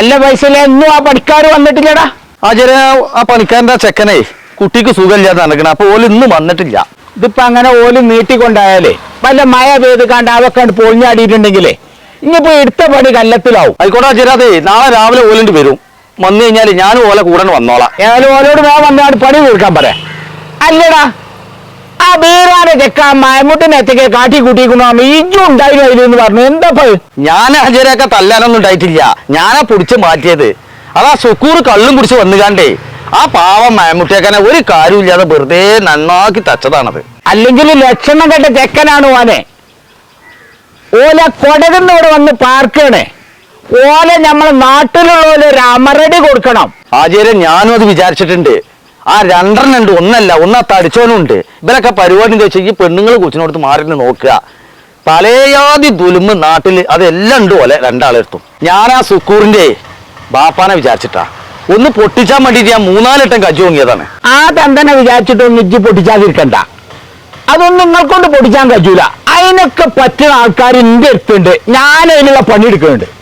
അല്ല പൈസയില്ല എന്നും ആ പണിക്കാർ വന്നിട്ടില്ലടാ. ആ പണിക്കാരന്റെ ആ ചെക്കനെ കുട്ടിക്ക് സുഖമില്ലാതെ നടക്കണം അപ്പൊ ഓൽ ഇന്നും വന്നിട്ടില്ല. ഇതിപ്പോ അങ്ങനെ ഓൽ നീട്ടിക്കൊണ്ടായാലേ വല്ല മഴ പെയ്ത് കണ്ട് അതൊക്കെ പൊളിഞ്ഞാടിയിട്ടുണ്ടെങ്കിലേ ഇനിയിപ്പോ എടുത്ത പണി കല്ലത്തിലാവും. ആയിക്കോട്ടെ ചെറിയ അതെ നാളെ രാവിലെ ഓലിണ്ട് വരും. വന്നു കഴിഞ്ഞാൽ ഞാനും ഓല കൂടെ വന്നോളാം. ഏതായാലും ഓലോട് ഞാൻ വന്നാണ് പണി തീർക്കാൻ പറയാം അല്ലടാ ആ ബീറാനെ ചെക്ക മയമുട്ടിനെ എത്തിക്കെ കാട്ടി കൂട്ടിക്കണോ ഇജും ഉണ്ടായിരുന്നു അതിലെന്ന് പറഞ്ഞു. എന്താ പോയി ഞാൻ ഹജരൊക്കെ തല്ലാനൊന്നും ഉണ്ടായിട്ടില്ല. ഞാനാ പിടിച്ച് മാറ്റിയത്. അതാ സുക്കൂർ കള്ളും കുടിച്ച് വന്നുകാണ്ടേ ആ പാവം മയമുട്ടിയേക്കനെ ഒരു കാര്യമില്ലാതെ വെറുതെ നന്നാക്കി തച്ചതാണത്. അല്ലെങ്കിൽ ലക്ഷണം കേട്ട ചെക്കനാണ് ഓനെ. ഓല കൊടകുന്നവിടെ വന്ന് പാർക്കണേ ഓല നമ്മളെ നാട്ടിലുള്ള പോലെ ഒരു അമരടി കൊടുക്കണം. ആചാര്യ ഞാനും അത് വിചാരിച്ചിട്ടുണ്ട്. ആ രണ്ടെണ്ണം ഉണ്ട്. ഒന്നല്ല ഒന്നാ തടിച്ചോനും ഉണ്ട്. ഇവരൊക്കെ പരിപാടി എന്താ വെച്ചാൽ ഈ പെണ്ണുങ്ങൾ കുച്ചിനോടുത്ത് മാറി നോക്കുക. പലയാതി ദുലുമ്പ് നാട്ടിൽ അതെല്ലാം ഉണ്ട് പോലെ രണ്ടാളെടുത്തും. ഞാൻ ആ സുക്കൂറിന്റെ ബാപ്പാനെ വിചാരിച്ചിട്ടാ. ഒന്ന് പൊട്ടിച്ചാൻ വേണ്ടിയിട്ട് ഞാൻ മൂന്നാലെട്ടം കജ്ജു വാങ്ങിയതാണ് ആ തന്തനെ വിചാരിച്ചിട്ടൊന്നും ഇജ്ജ് പൊട്ടിച്ചാതിരിക്കണ്ട. അതൊന്നും നിങ്ങൾക്കൊണ്ട് പൊട്ടിച്ചാൻ കഴിയൂല അതിനൊക്കെ പറ്റുന്ന ആൾക്കാർ എന്റെ അടുത്തുണ്ട്. ഞാൻ അതിനുള്ള പണിയെടുക്കുന്നുണ്ട്